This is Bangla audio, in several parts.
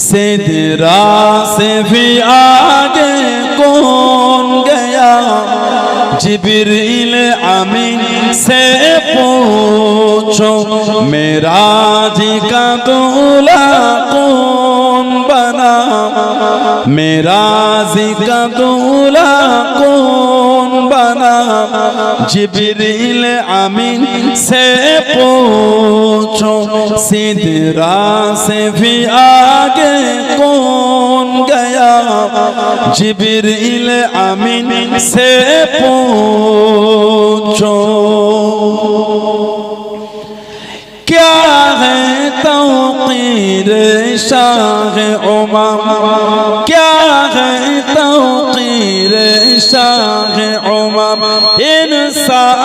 सिदरा से भी आगे कौन गया जिबरील अमीन से पूछो मेरा जी का दूल्हा कौन बना मेरा जी का दूल्हा कौन बना জিবরিল আমিন সে পৌঁছো সিদরা সে ভি আ आगे कौन गया जिबरील अमीन से पूछो क्या है तौकीर शाह उमा क्या है तौकीर शाह उमा इंसान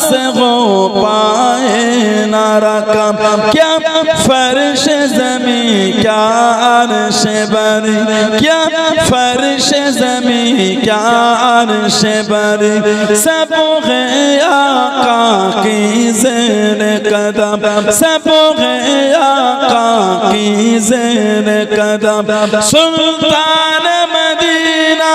سے ہو پائے نہ رکا کیا فرش زمین کیا عرش بری کیا فرش زمین کیا عرش بری سب غیا آقا کی زیر قدم سب غیا آقا کی زیر قدم سلطان مدینہ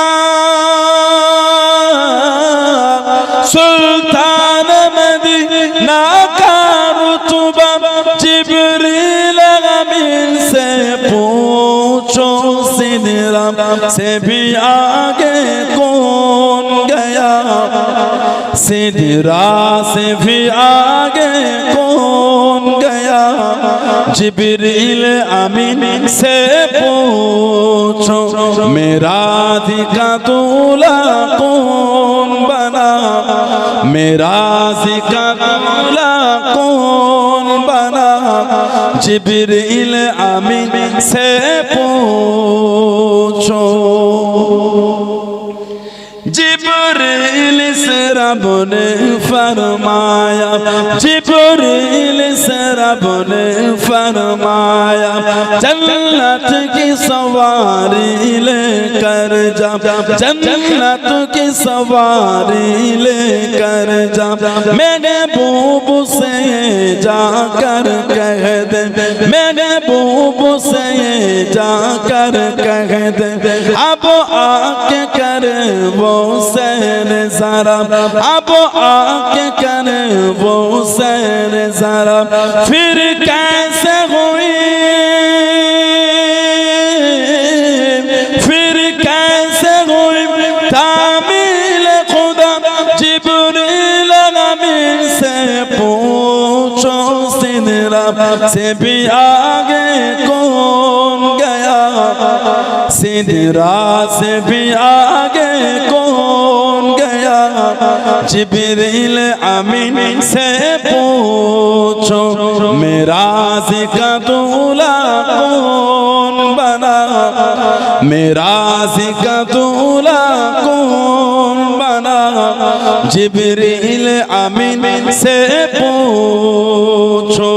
हुसैन राम से भी आगे कौन गया सिदरा से भी आगे कौन गया जिबरील अमीन से पूछो मेरा का दूल्हा कौन बना मेरा का दूल्हा कौन জিবরিল আমিন সে পুছো জিবরিল সে রব ने फरमाया जिबरील से रब ने फरमाया जन्नत की सवारी लेकर जा जन्नत की सवारी लेकर जा मेरे बूबू से जाकर कह दे मेरे बूब से जाकर कह दे अब आके कर वो सैन सारा अब आके कर वो सैन सारा फिर कह से भी आगे कौन गया सिदरा से भी आगे कौन गया जिबरील अमीन से पूछो मेरा का दूल्हा कौन बना मेरा का दूल्हा कौन জিবরিল আমিন সে পুছো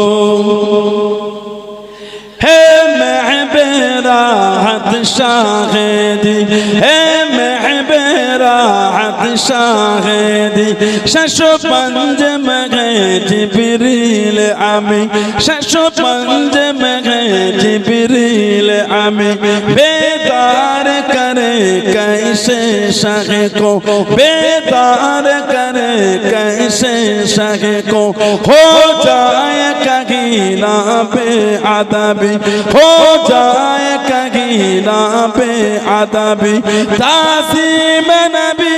হে মেহবেরাত শাহেদি হে মেহবেরাত শাহেদি শশো পঞ্জ মহে জিবরিল আমি শশো পঞ্জ মহে জিবরিল আমি বেদ करे कैसे शाह को बेदार करे कैसे शाह को हो जाए कहीं ना पे आदबी हो जाए कहीं ना पे आदबी तासी में नबी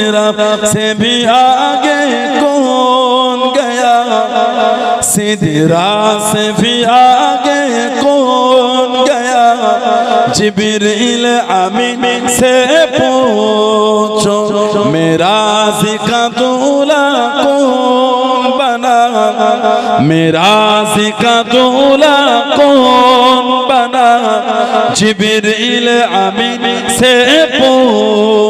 तेरा से भी आगे कौन गया सिदरा से भी आगे कौन गया जिबरील अमीन से पूछो मेरा जिका दूल्हा कौन बना मेरा जिका दूल्हा कौन बना जिबरील अमीन से पूछ